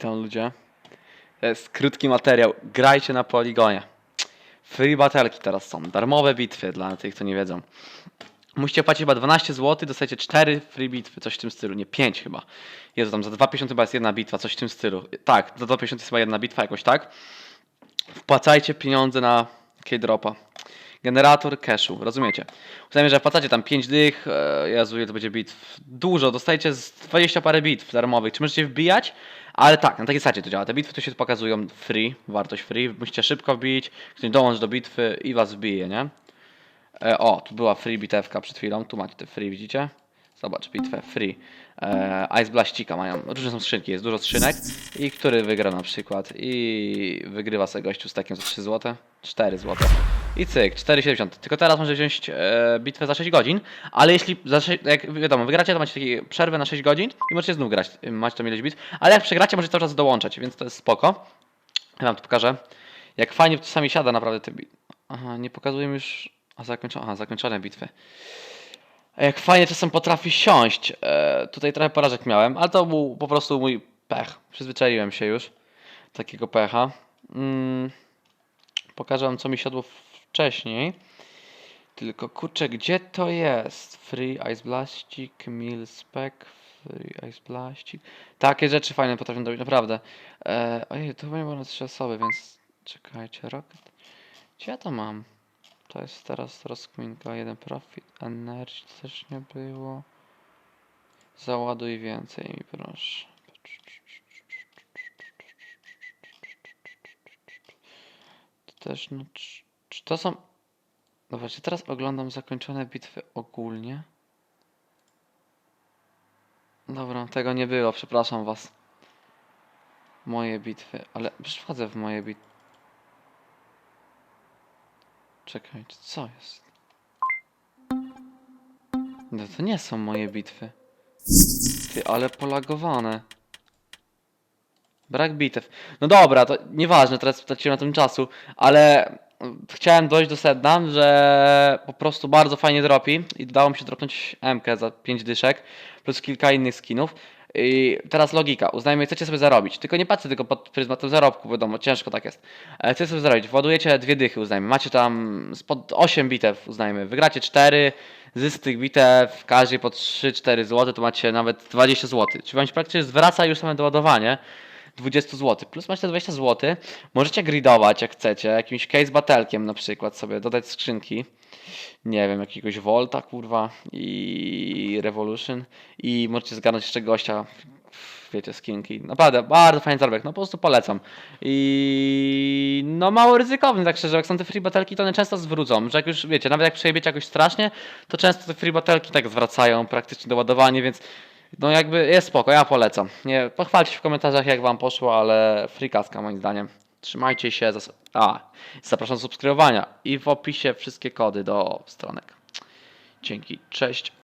Witam ludzie. To jest krótki materiał. Grajcie na poligonie. Free batelki teraz są. Darmowe bitwy dla tych, co nie wiedzą. Musicie płacić chyba 12 zł, dostajecie 4 free bitwy, coś w tym stylu. Nie, 5 chyba. Jest tam za 2,50 chyba jest jedna bitwa, coś w tym stylu. Tak, za 2,50 jest chyba jedna bitwa, jakoś tak. Wpłacajcie pieniądze na K-Dropa. Generator cashu, rozumiecie? Uznajmy, że wpłacacie tam 5 dych, e, Jezu, to będzie bitw. Dużo, dostajecie z 20 parę bitw darmowych. Czy możecie wbijać? Ale tak, na takiej zasadzie to działa. Te bitwy to się pokazują free, wartość free. Musicie szybko wbić, ktoś dołącz do bitwy i was wbije, nie? E, o, tu była free bitewka przed chwilą. Tu macie te free, widzicie? Zobacz, bitwę free. E, Ice Blastika mają. Różne są skrzynki, jest dużo skrzynek. I który wygra na przykład. I wygrywa sobie gościu z takim za 3 zł. 4 zł. I cyk, 4,70. Tylko teraz może wziąć e, bitwę za 6 godzin. Ale jeśli, za 6, jak wiadomo, wygracie, to macie takie przerwę na 6 godzin i możecie znów grać. e, Macie tam ileś bitw. Ale jak przegracie, możecie cały czas dołączać, więc to jest spoko. Ja wam tu pokażę. Jak fajnie czasami siada naprawdę te bitwy. Aha, nie pokazuję już. A zakończone, aha, zakończone bitwy. Jak fajnie czasem potrafi siąść. E, tutaj trochę porażek miałem, ale to był po prostu mój pech. Przyzwyczaiłem się już takiego pecha. Mm, pokażę wam, co mi siadło wcześniej. Tylko kurczę, gdzie to jest? Free Ice Blastik, Mil Spec, Free Ice Blastik. Takie rzeczy fajne potrafią robić, naprawdę. E, ojej, to chyba nie było na trzy osoby, więc czekajcie, Rocket. Gdzie ja to mam? To jest teraz rozkminka, jeden profit, energy też nie było. Załaduj więcej mi proszę. To też, no, czy, czy to są... No właśnie, teraz oglądam zakończone bitwy ogólnie. Dobra, tego nie było, przepraszam was. Moje bitwy, ale przecież wchodzę w moje bitwy. Czekajcie, co jest? No to nie są moje bitwy. Ty, ale polagowane. Brak bitew. No dobra, to nieważne, teraz straciłem na tym czasu, ale chciałem dojść do sedna, że po prostu bardzo fajnie dropi i udało mi się dropnąć MK za 5 dyszek, plus kilka innych skinów. I teraz logika, uznajmy, chcecie sobie zarobić, tylko nie patrzcie tylko pod pryzmatem zarobku, wiadomo, ciężko tak jest. E, Chcecie sobie zarobić, władujecie dwie dychy, uznajmy, macie tam spod 8 bitew, uznajmy, wygracie 4, zysk tych bitew, każdy po 3-4 zł, to macie nawet 20 zł. Czyli wam się praktycznie zwraca już same doładowanie. 20 zł. Plus macie te 20 zł. Możecie gridować jak chcecie, jakimś case batelkiem na przykład sobie, dodać skrzynki. Nie wiem, jakiegoś Volta, kurwa, i Revolution. I możecie zgarnąć jeszcze gościa, wiecie, skinki. Naprawdę, bardzo fajny zarobek, no po prostu polecam. I no mało ryzykowny, tak szczerze, jak są te free batelki, to one często zwrócą, że jak już, wiecie, nawet jak przejebiecie jakoś strasznie, to często te free batelki tak zwracają praktycznie doładowanie, więc no jakby jest spoko, ja polecam. Nie, pochwalcie w komentarzach jak wam poszło, ale frikaska moim zdaniem. Trzymajcie się, zas- a, zapraszam do subskrybowania i w opisie wszystkie kody do stronek. Dzięki, cześć.